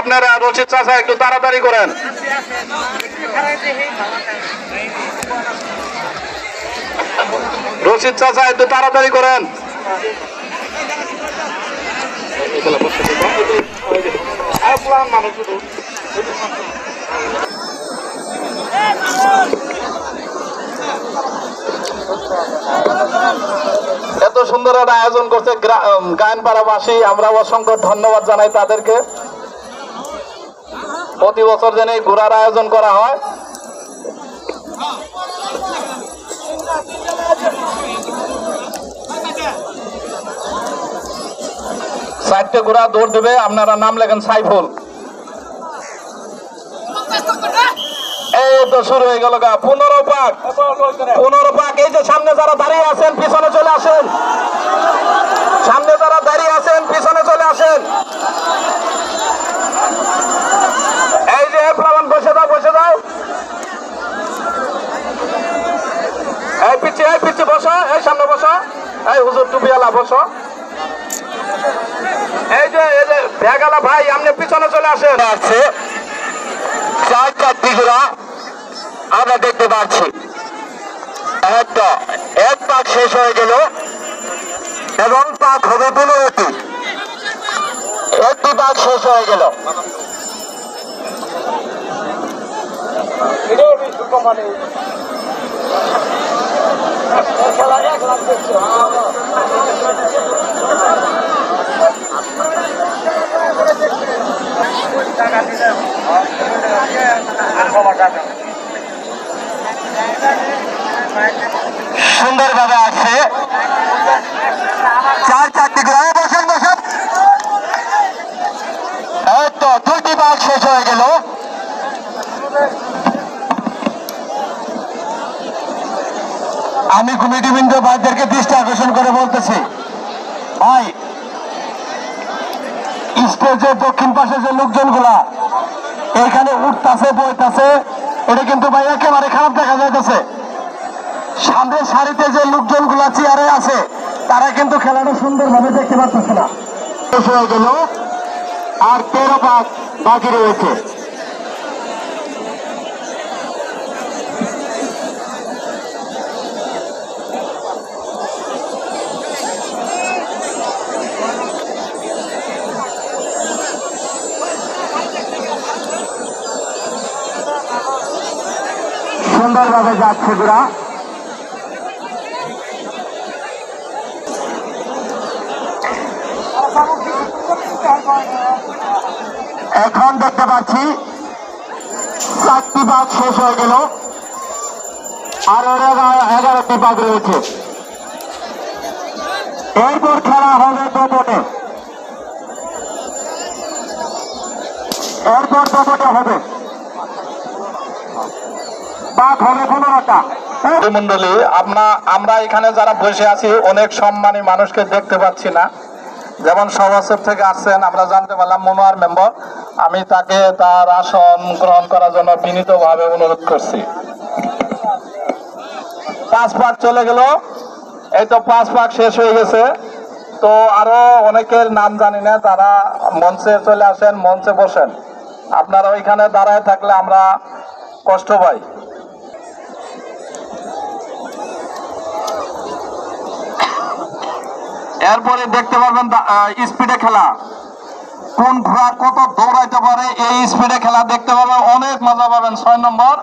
আপনারা রশিদ চাচা, একটু তাড়াতাড়ি করেন। রশিদ চাচা, একটু তাড়াতাড়ি করেন। এত সুন্দর একটা আয়োজন করছে গায়নপাড়াবাসী আমরা অসংখ্য ধন্যবাদ জানাই তাদেরকে। প্রতি বছর যেন এই ঘোরার আয়োজন করা হয়। চারটে ঘোড়া দৌড় দেবে, আপনারা নাম লেখেন সাইফুল। এই তো শুরু হয়ে গেল গা, পনেরো পাক। পনেরো পাক, এই যে সামনে যারা দাঁড়িয়ে আছেন, পিছনে চলে আসেন। সামনে যারা দাঁড়িয়ে আছেন, পিছনে চলে আসেন। প্লাবন, বসে দাও বসে দাও। এই পিচ্ছে এই পিচ্ছে, বসো, এই সামনে বসো। এই হুজুর টুপিয়ালা বসো। এই যে এই যে, ভেগালা ভাই, আপনি পিছনে চলে আসেন। আছে। চার চারটি ঘোড়া আমরা দেখতে পাচ্ছি। একটা, এক পাক শেষ হয়ে গেল। এবং পাক হবে পনেরোটি একটি পাক শেষ হয়ে গেল। সুন্দরভাবে আছে। চার চারটি ঘোড়া বসেন বসেন এই তো দুটি পাক শেষ হয়ে গেল আমি কমিটি বৃন্দ ভাইদেরকে দৃষ্টি আকর্ষণ করে বলতেছি। ভাই, স্টেজের দক্ষিণ পাশে যে লোকজনগুলা এখানে উঠতাছে, বইতাছে, এটা কিন্তু ভাই একেবারে খারাপ দেখা যাইতেছে। সামনের সারিতে যে লোকজন লোকজনগুলা চেয়ারে আছে, তারা কিন্তু খেলাটা সুন্দরভাবে দেখতে পাচ্ছে না। গেল। আর তেরো পাক বাকি রয়েছে সুন্দরভাবে এখন দেখতে পাচ্ছি, চারটি বাঘ শেষ হয়ে গেল। আর এগারোটি বাঘ রয়েছে। এরপর খেলা হবে দোপটে। এরপর দোপটে হবে। হবে পনেরোটা মন্ডলী, আপনা, আমরা এখানে যারা বসে আছি, অনেক সম্মানী মানুষকে দেখতে পাচ্ছি না। যেমন সভাসদ থেকে আসছেন, আমরা জানতে পারলাম মনোয়ার মেম্বার। আমি তাকে তার আসন গ্রহণ করার জন্য বিনীতভাবে অনুরোধ করছি। পাঁচ পাক চলে গেল। এই তো পাঁচ পাক শেষ হয়ে গেছে। তো আরও অনেকের নাম জানি না, তারা মঞ্চে চলে আসেন, মঞ্চে বসেন। আপনারা ওইখানে দাঁড়ায় থাকলে আমরা কষ্ট পাই। এরপরে দেখতে পারবেন স্পিডে খেলা। কোন ঘোড়া কত দৌড়াইতে পারে এই স্পিডে খেলা দেখতে পাবেন অনেক মজা পাবেন। ছয় নম্বর।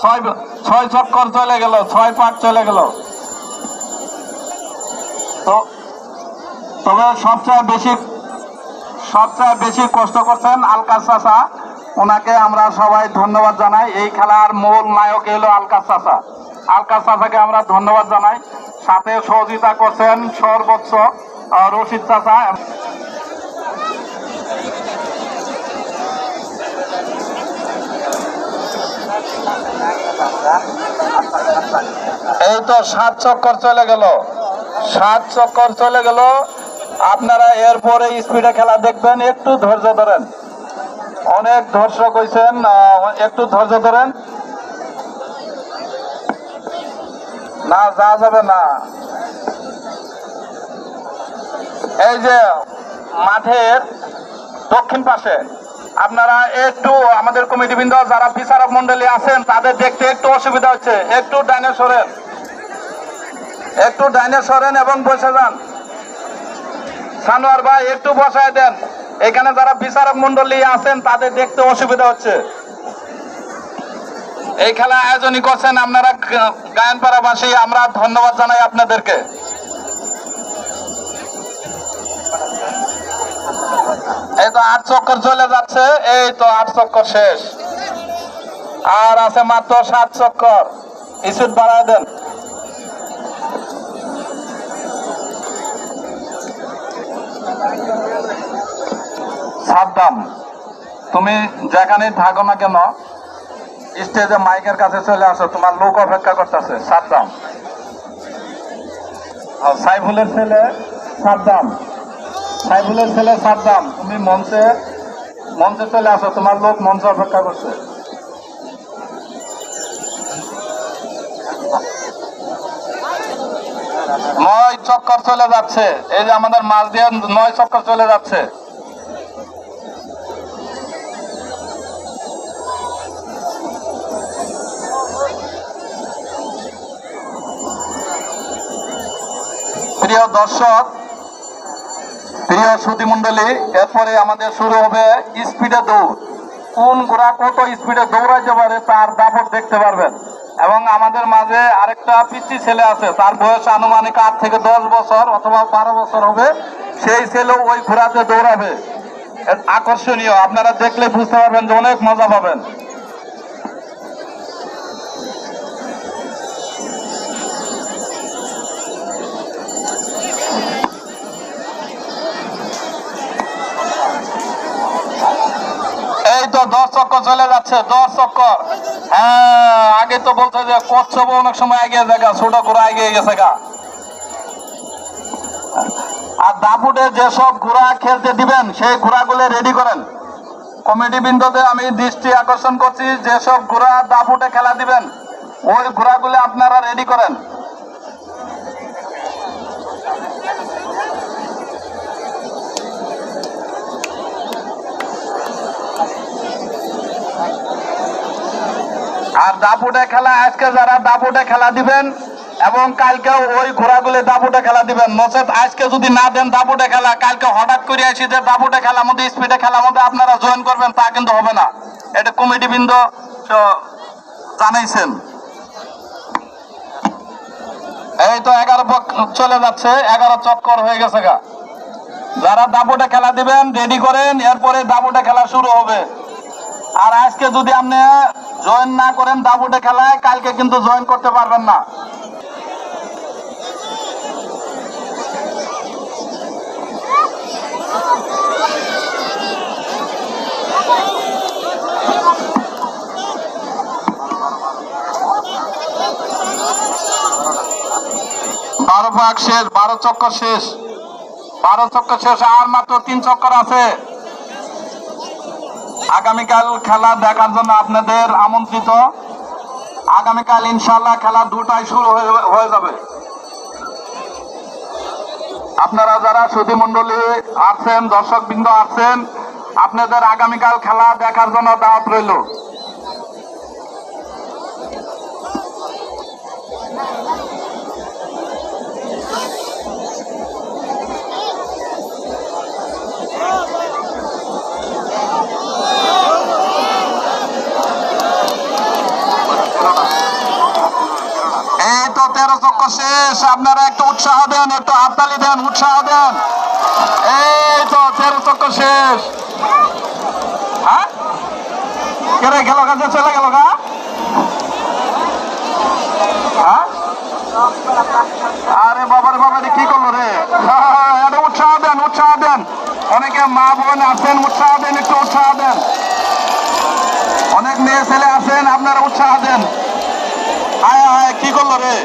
ছয় ছয় চক্কর চলে গেল, ছয় পাক চলে গেল। তো তবে সবচেয়ে বেশি সবচেয়ে বেশি কষ্ট করছেন আলকাস চাষা ওনাকে আমরা সবাই ধন্যবাদ জানাই। এই খেলার মূল নায়ক এলো আলকাস চাষা আলকাস চাষাকে আমরা ধন্যবাদ জানাই। সাথে সহযোগিতা করছেন সর্বোচ্চ রশিদ চাষা এই তো সাত চক্কর চলে গেল। সাত চক্কর চলে গেল। আপনারা এরপরে স্পিডে খেলা দেখবেন। একটু ধৈর্য ধরেন। অনেক দর্শক হয়েছেন একটু ধৈর্য ধরেন। না যা যাবে না। এই যে মাঠের দক্ষিণ পাশে, আপনারা একটু আমাদের কমিটিবৃন্দ যারা বিচারক মন্ডলী আছেন, তাদের দেখতে একটু অসুবিধা হচ্ছে। একটু ডাইনে সরেন। একটু ডাইনে সরেন এবং বসে যান। সানোয়ার ভাই, একটু বসায় দেন। এখানে যারা বিচারক মন্ডলী আছেন, তাদের দেখতে অসুবিধা হচ্ছে। এই খেলা আয়োজনই করছেন আপনারা, গায়নপাড়াবাসী, আমরা ধন্যবাদ জানাই আপনাদেরকে। এই তো আট চক্কর চলে যাচ্ছে, এই তো আট চক্কর শেষ। আর আছে মাত্র সাত চক্কর। ইস্যুট বাড়ায় দেন। সাবধান। তুমি যেখানে থাকো না কেন স্টেজে মাইকের কাছে চলে আসো, তোমার লোক অপেক্ষা করতেছে। আর সাইফুলের ছেলে, সাবধান। সাইফুলের ছেলে, সাবধান। তুমি মঞ্চে মঞ্চে চলে আসো, তোমার লোক মঞ্চে অপেক্ষা করছে। নয় চক্কর চলে যাচ্ছে। এই যে আমাদের মাছ দিয়ে নয় চক্কর চলে যাচ্ছে। প্রিয় দর্শক, প্রিয় সুধীমণ্ডলী এরপরে আমাদের শুরু হবে স্পিডে দৌড়। কোন ঘোড়া কত স্পিডে দৌড়াইতে পারে তার দাপট দেখতে পারবেন। এবং আমাদের মাঝে আরেকটা পিচ্ছি ছেলে আছে, তার বয়স আনুমানিক আট থেকে দশ বছর অথবা বারো বছর হবে। সেই ছেলে ওই ঘোড়াতে দৌড়াবে। আকর্ষণীয়, আপনারা দেখলে বুঝতে পারবেন যে অনেক মজা পাবেন। দশ চক্কর চলে যাচ্ছে, দশ চক্কর হ্যাঁ আগে তো বলছে যে কচ্ছপ অনেক সময় দেখা ছোট গেছে গা। আর দাপুটে যেসব ঘোড়া খেলতে দিবেন, সেই ঘোড়াগুলো রেডি করেন। কমিটি বৃন্দতে আমি দৃষ্টি আকর্ষণ করছি, যেসব ঘোড়া দাপুটে খেলা দিবেন, ওই ঘোড়াগুলো আপনারা রেডি করেন। আর দাপুটে খেলা, আজকে যারা দাপুটে খেলা দিবেন এবং কালকে ওই ঘোড়াগুলি দাপুটে খেলা দিবেন। নচেত আজকে যদি না দেন দাপুটে খেলা, কালকে হঠাৎ করে আসি যে দাপুটে খেলার মধ্যে, স্পিডে খেলার মধ্যে আপনারা জয়েন করবেন, তা কিন্তু হবে না। এটা কমিটি বৃন্দ তো জানাইছেন। এই তো এগারো চলে যাচ্ছে, এগারো চক্কর হয়ে গেছে গা। যারা দাপুটে খেলা দিবেন, রেডি করেন, এরপরে দাপুটে খেলা শুরু হবে। আর আজকে যদি আপনি জয়েন না করেন দাবুটে খেলায়, কালকে কিন্তু জয়েন করতে পারবেন না। বারো ভাগ শেষ, বারো চক্কর শেষ। বারো চক্কর শেষ, আর মাত্র তিন চক্কর আছে। আগামীকাল খেলা দেখার জন্য আপনাদের আমন্ত্রিত। আগামীকাল ইনশাল্লাহ খেলা দুটাই শুরু হয়ে- হয়ে যাবে। আপনারা যারা সুধী মন্ডলী আছেন দর্শকবৃন্দ আছেন আপনাদের আগামীকাল খেলা দেখার জন্য দাওয়াত রইল এই তো তেরো চক্ক শেষ আপনারা একটু উৎসাহ দেন একটু হাততালি দেন উৎসাহ দেন। এই তো তেরো চক্ক শেষ। হ্যাঁ? কেরে গেল কাছে চলে গেল গা? হ্যাঁ? আরে বাবারে বাবারে কি করল রে? হ্যাঁ, এটা উৎসাহ দেন উৎসাহ দেন। অনেকে মা বোন আছেন উৎসাহ দেন একটু উৎসাহ দেন। অনেক মেয়ে ছেলে আছেন আপনারা উৎসাহ দেন। আয় আয় কি করল রে?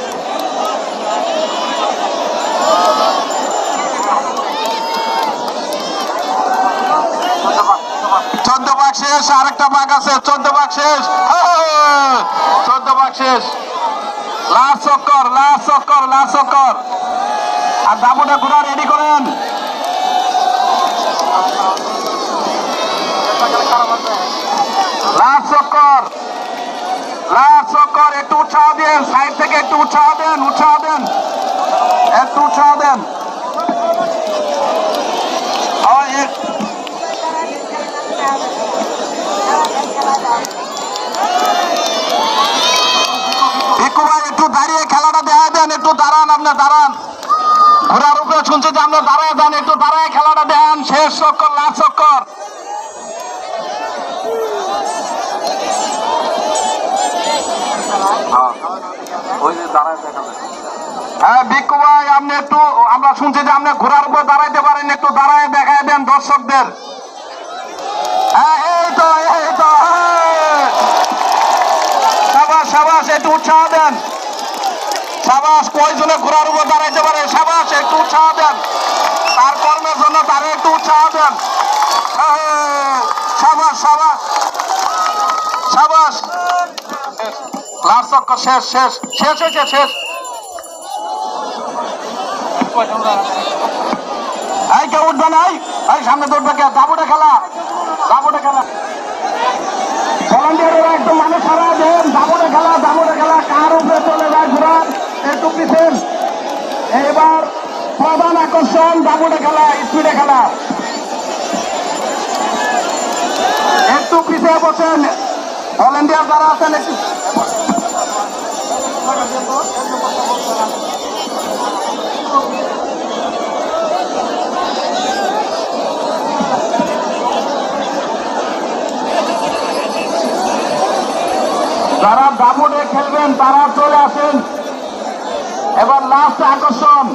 চোদ্দ ভাগ শেষ, আরেকটা ভাগ আছে চোদ্দ ভাগ শেষ চোদ্দ ভাগ শেষ। লাস্ট চক্কর লাস্ট চক্কর লাস্ট চক্কর আর দাবুটা ঘোড়া রেডি করেন। লাস্ট চক্কর লাস্ট চক্কর একটু উৎসাহ দেন, সাইড থেকে একটু উৎসাহ দেন উৎসাহ দেন। একটু উৎসাহ দেন। একটু দাঁড়িয়ে খেলাটা দেখা দেন, একটু দাঁড়ান আপনি, দাঁড়ান। ঘোড়ার উপরে শুনছি যে আপনি দাঁড়ায় যান, একটু দাঁড়ায় খেলাটা দেন শেষ চক্কর লাস্ট চক্কর হ্যাঁ ভিক্ষু ভাই আপনি একটু আমরা শুনছি যে আপনি ঘোড়ার উপরে দাঁড়াইতে পারেন একটু দাঁড়ায় দেখায় দেন দর্শকদের। হ্যাঁ এই তো এই তো হ্যাঁ। সাবাস একটু উৎসাহ দেন। সাবাস কয়জনে ঘোড়ার উপর দাঁড়াইতে পারে সাবাস একটু উৎসাহ দেন। তার কর্মের জন্য তারে একটু উৎসাহ দেন। হ্যাঁ, সাবাস সাবাস সাবাস। লাস্ট শেষ শেষ শেষ হয়েছে শেষ। এই কেউ উঠবে না? এই সামনে উঠবে কে? দাবুটে খেলা। দাবুটে খেলা। ভলান্টিয়ারেরা দেন দাবুটে খেলা খেলা। কার একটু এবার খেলা, স্পিডে খেলা। একটু আছেন যারা দাবুটে খেলবেন তারা চলে আসেন। এবার লাস্ট আকর্ষণ।